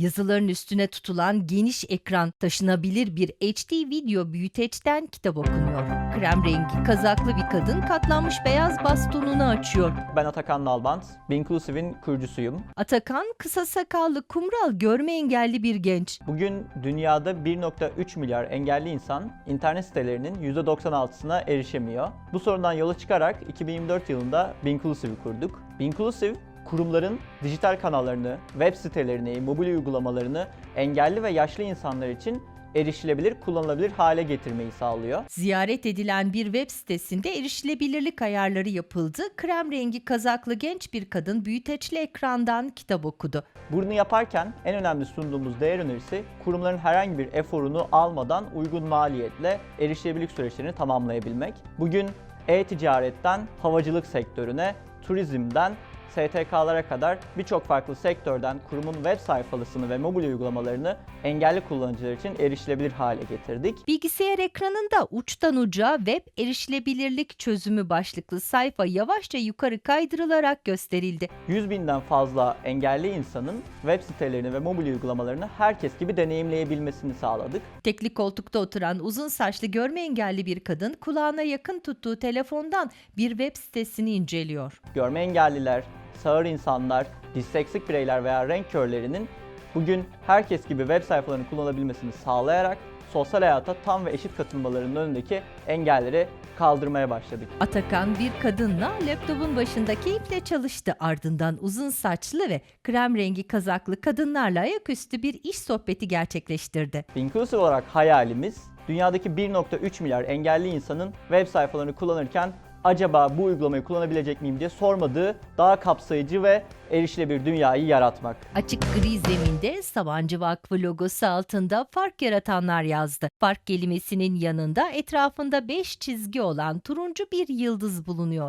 Yazıların üstüne tutulan geniş ekran, taşınabilir bir HD video büyüteçten kitap okunuyor. Krem rengi kazaklı bir kadın katlanmış beyaz bastonunu açıyor. Ben Atakan Nalbant, Binclusive'in kurucusuyum. Atakan kısa sakallı, kumral, görme engelli bir genç. Bugün dünyada 1.3 milyar engelli insan internet sitelerinin %96'sına erişemiyor. Bu sorundan yola çıkarak 2024 yılında Binclusive'i kurduk. Binclusive, kurumların dijital kanallarını, web sitelerini, mobil uygulamalarını engelli ve yaşlı insanlar için erişilebilir, kullanılabilir hale getirmeyi sağlıyor. Ziyaret edilen bir web sitesinde erişilebilirlik ayarları yapıldı. Krem rengi kazaklı genç bir kadın büyüteçli ekrandan kitap okudu. Bunu yaparken en önemli sunduğumuz değer önerisi kurumların herhangi bir eforunu almadan uygun maliyetle erişilebilirlik süreçlerini tamamlayabilmek. Bugün e-ticaretten havacılık sektörüne, turizmden STK'lara kadar birçok farklı sektörden kurumun web sayfasını ve mobil uygulamalarını engelli kullanıcılar için erişilebilir hale getirdik. Bilgisayar ekranında uçtan uca web erişilebilirlik çözümü başlıklı sayfa yavaşça yukarı kaydırılarak gösterildi. 100 binden fazla engelli insanın web sitelerini ve mobil uygulamalarını herkes gibi deneyimleyebilmesini sağladık. Tekli koltukta oturan uzun saçlı görme engelli bir kadın kulağına yakın tuttuğu telefondan bir web sitesini inceliyor. görme engelliler, sağır insanlar, disleksik bireyler veya renk körlerinin bugün herkes gibi web sayfalarını kullanabilmesini sağlayarak sosyal hayata tam ve eşit katılmalarının önündeki engelleri kaldırmaya başladık. Atakan bir kadınla laptopun başında keyifle çalıştı. Ardından uzun saçlı ve krem rengi kazaklı kadınlarla ayaküstü bir iş sohbeti gerçekleştirdi. Inclusive olarak hayalimiz dünyadaki 1.3 milyar engelli insanın web sayfalarını kullanırken acaba bu uygulamayı kullanabilecek miyim diye sormadığı daha kapsayıcı ve erişilebilir dünyayı yaratmak. Açık gri zeminde Sabancı Vakfı logosu altında fark yaratanlar yazdı. Fark kelimesinin yanında etrafında 5 çizgi olan turuncu bir yıldız bulunuyor.